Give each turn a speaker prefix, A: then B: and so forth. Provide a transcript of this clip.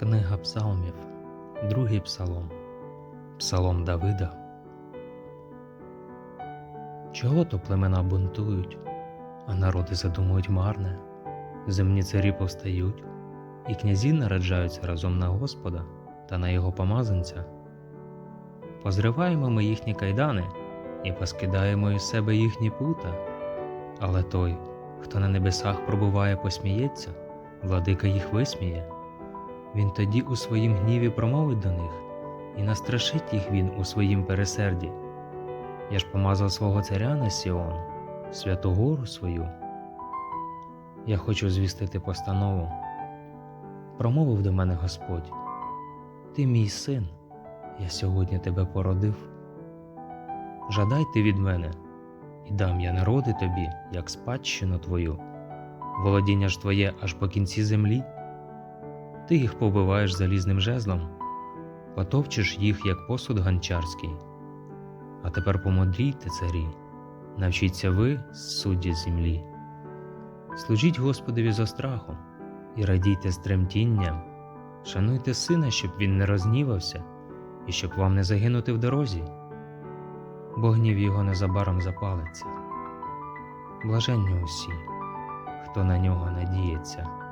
A: Книга Псалмів, другий псалом, Псалом Давида. Чого то племена бунтують, а народи задумують марне, земні царі повстають, і князі нараджаються разом на Господа та на його помазанця. Позриваємо ми їхні кайдани і поскидаємо із себе їхні пута, але той, хто на небесах пробуває, посміється, владика їх висміє. Він тоді у своїм гніві промовить до них, і настрашить їх він у своїм пересерді. Я ж помазав свого царя на Сіон, святу гору свою. Я хочу звістити постанову. Промовив до мене Господь: Ти мій син, я сьогодні тебе породив. Жадай ти від мене, і дам я народи тобі, як спадщину твою, володіння ж твоє аж по кінці землі. Ти їх побиваєш залізним жезлом, потовчиш їх, як посуд ганчарський. А тепер помудрійте, царі, навчіться ви, судді землі. Служіть Господові за страхом і радійте з тремтінням, шануйте сина, щоб він не рознівався, і щоб вам не загинути в дорозі, бо гнів його незабаром запалиться. Блаженні усі, хто на нього надіється.